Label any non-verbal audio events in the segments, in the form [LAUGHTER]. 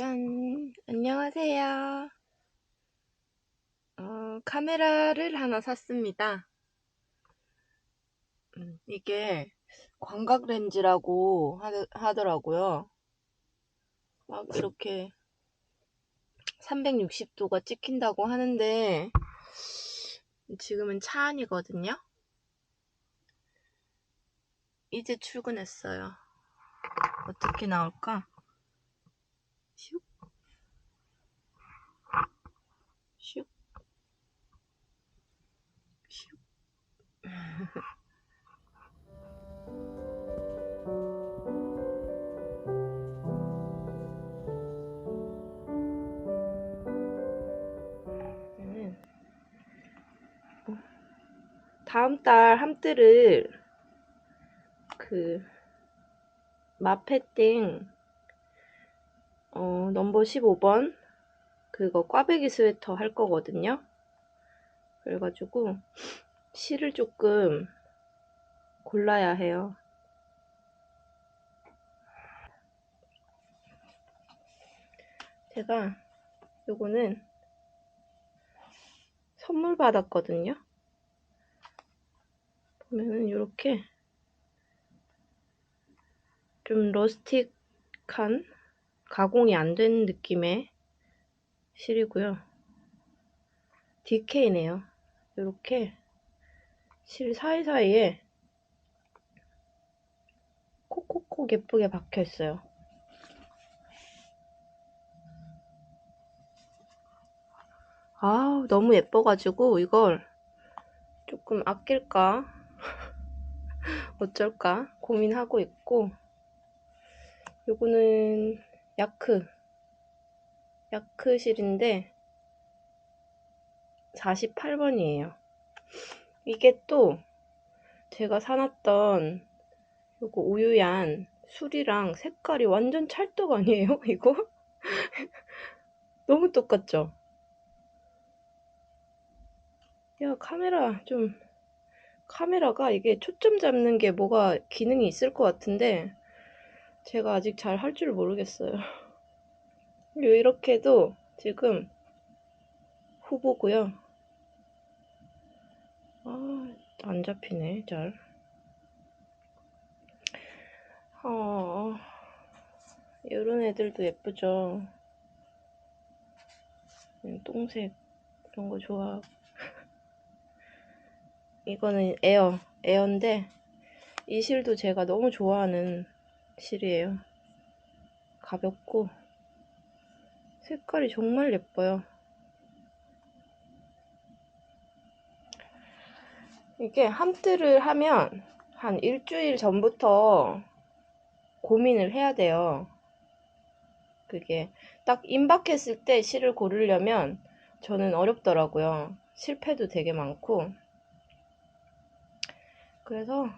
짠, 안녕하세요. 어, 카메라를 하나 샀습니다. 음, 이게 광각 렌즈라고 하, 더라고요막 이렇게 360도가 찍힌다고 하는데 지금은 차 안이거든요. 이제 출근했어요. 어떻게 나올까? 슉. 슉. 슉. 다음 달 함뜨를 그 마페띵 어, 넘버 15번 그거 꽈배기 스웨터 할 거거든요. 그래가지고 실을 조금 골라야 해요. 제가 요거는 선물 받았거든요. 보면은 이렇게 좀 러스틱한 가공이 안 된 느낌의 실이고요. DK네요. 이렇게 실 사이사이에 콕콕콕 예쁘게 박혀 있어요. 아 너무 예뻐가지고 이걸 조금 아낄까 [LAUGHS] 어쩔까 고민하고 있고 요거는 야크 야크실인데 48번이에요 이게 또 제가 사놨던 요거 우유얀 술이랑 색깔이 완전 찰떡 아니에요 [LAUGHS] 이거? 너무 똑같죠? 야 카메라 좀 카메라가 이게 초점 잡는 게 뭐가 기능이 있을 것 같은데 제가 아직 잘 할 줄 모르겠어요 [LAUGHS] 이렇게도 지금 후보고요. 아, 안 잡히네, 잘. 어, 이런 애들도 예쁘죠. 음, 똥색, 이런 거 좋아. [LAUGHS] 이거는 에어, 에어인데, 이 실도 제가 너무 좋아하는 실이에요. 가볍고, 색깔이 정말 예뻐요. 이게 함뜨를 하면 한 일주일 전부터 고민을 해야 돼요. 그게 딱 임박했을 때 실을 고르려면 저는 어렵더라고요. 실패도 되게 많고. 그래서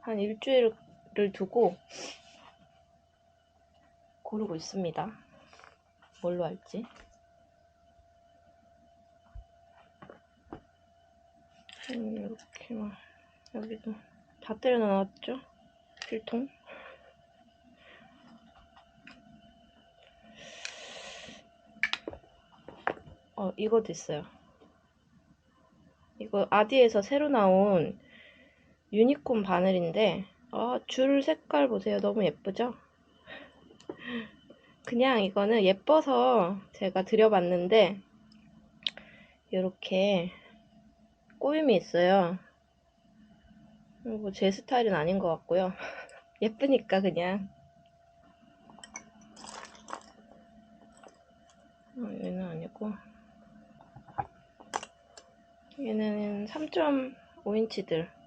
한 일주일 을 두고 고르고 있습니다. 뭘로 할지. 음, 이렇게 막 여기도 다 때려 놨죠? 필통? 어 이것도 있어요. 이거 아디에서 새로 나온 유니콘 바늘인데 아, 줄 색깔 보세요. 너무 예쁘죠? 그냥 이거는 예뻐서 제가 드려봤는데 이렇게 꼬임이 있어요. 뭐제 스타일은 아닌 것 같고요. [LAUGHS] 예쁘니까 그냥. 어, 얘는 아니고. 얘는 3.5인치들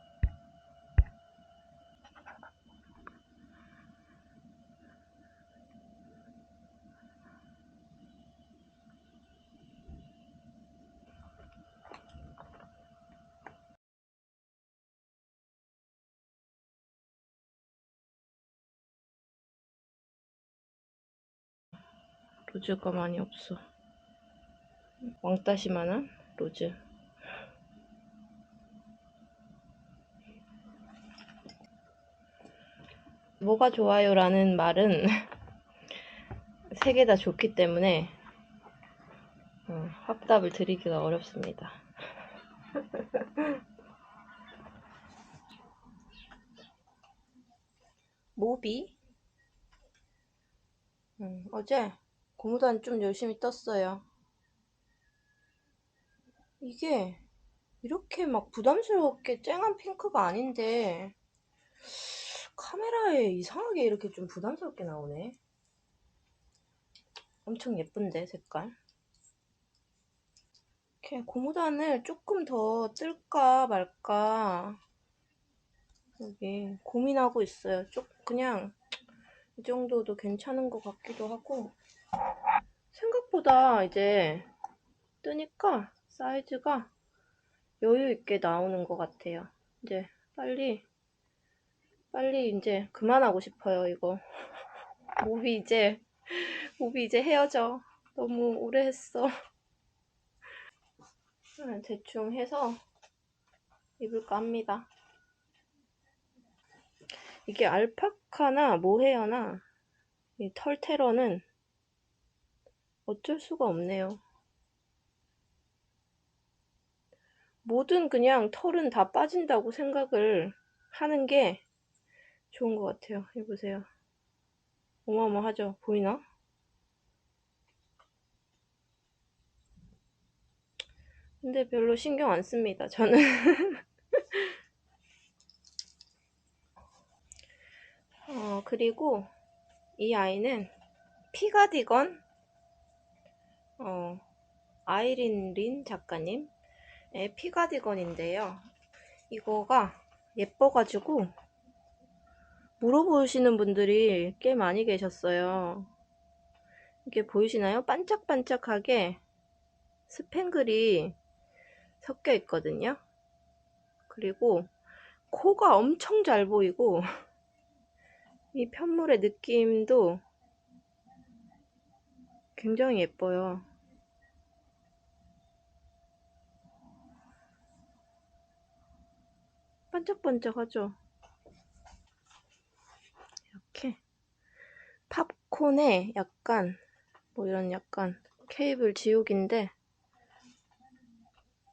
로즈가 많이 없어. 왕따시만한 로즈. 뭐가 좋아요 라는 말은 [LAUGHS] 세 개 다 좋기 때문에 어, 확답을 드리기가 어렵습니다. [LAUGHS] 모비? 음, 어제 고무단 좀 열심히 떴어요. 이게 이렇게 막 부담스럽게 쨍한 핑크가 아닌데 카메라에 이상하게 이렇게 좀 부담스럽게 나오네. 엄청 예쁜데 색깔. 이렇게 고무단을 조금 더 뜰까 말까 여기 고민하고 있어요. 쪽 그냥 이 정도도 괜찮은 것 같기도 하고 생각보다 이제 뜨니까 사이즈가 여유 있게 나오는 것 같아요. 이제 빨리 빨리 이제 그만하고 싶어요 이거. [LAUGHS] 몹이 이제 몹이 이제 헤어져. 너무 오래 했어. 음, 대충 해서 입을까 합니다. 이게 알파카나 모헤어나 이 털테러는 어쩔 수가 없네요 모든 그냥 털은 다 빠진다고 생각을 하는 게 좋은 것 같아요. 이 보세요. 어마어마하죠? 보이나? 근데 별로 신경 안 씁니다. 저는. [LAUGHS] 어, 그리고 이 아이는 피가디건 어, 아이린 린 작가님 의 피가디건인데요. 이거가 예뻐가지고 물어보시는 분들이 꽤 많이 계셨어요. 이게 보이시나요? 반짝반짝하게 스팽글이 섞여 있거든요. 그리고 코가 엄청 잘 보이고 [LAUGHS] 이 편물의 느낌도 굉장히 예뻐요. 반짝반짝하죠? 이렇게 팝콘에 약간 뭐 이런 약간 케이블 지옥인데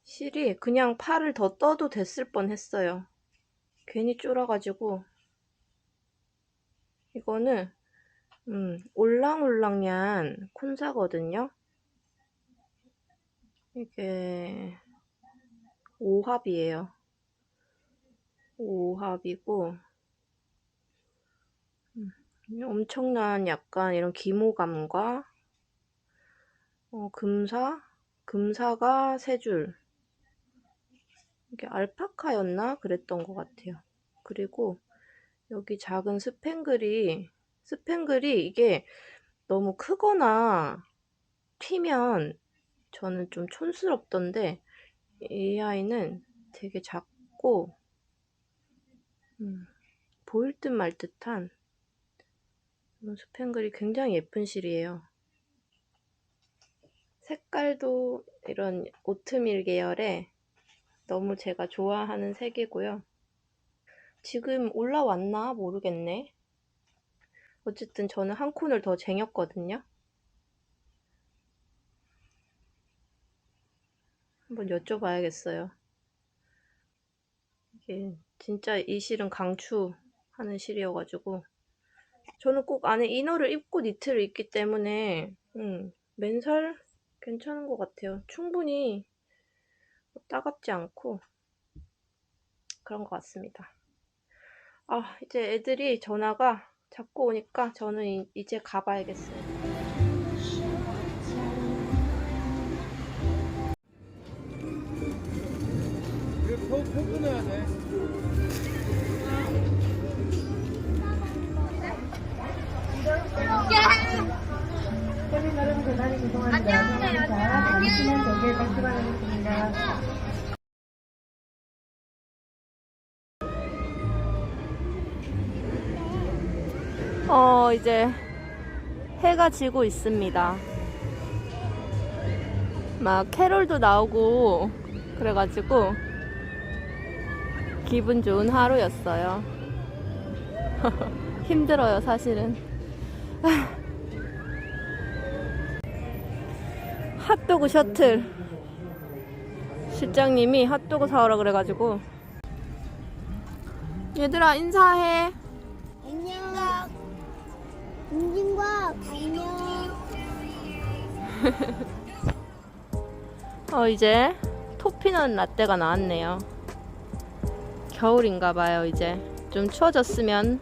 실이 그냥 팔을 더 떠도 됐을 뻔 했어요. 괜히 쫄아가지고 이거는 음, 올랑올랑냥 콘사거든요. 이게 오합이에요. 오합이고 음, 엄청난 약간 이런 기모감과 어, 금사? 금사가 세 줄. 이게 알파카였나? 그랬던 것 같아요. 그리고 여기 작은 스팽글이 스팽글이 이게 너무 크거나 튀면 저는 좀 촌스럽던데 이 아이는 되게 작고 음, 보일 듯 말 듯한 이런 스팽글이 굉장히 예쁜 실이에요. 색깔도 이런 오트밀 계열의 너무 제가 좋아하는 색이고요. 지금 올라왔나 모르겠네. 어쨌든 저는 한 콘을 더 쟁였거든요. 한번 여쭤봐야겠어요. 이게 진짜 이 실은 강추하는 실이어가지고 저는 꼭 안에 이너를 입고 니트를 입기 때문에 음, 맨살 괜찮은 것 같아요. 충분히 따갑지 않고 그런 것 같습니다. 아 이제 애들이 전화가 자꾸 오니까 저는 이, 이제 가봐야겠어요. 표, 표 끊어야 돼. 어, 이제 해가 지고 있습니다. 막 캐롤도 나오고 그래가지고 기분 좋은 하루였어요. [LAUGHS] 힘들어요, 사실은. 핫도그 셔틀. 실장님이 핫도그 사오라 그래가지고. 얘들아, 인사해. 안녕. 인진과 안녕. [LAUGHS] 어, 이제 토피넛 라떼가 나왔네요. 겨울인가 봐요, 이제. 좀 추워졌으면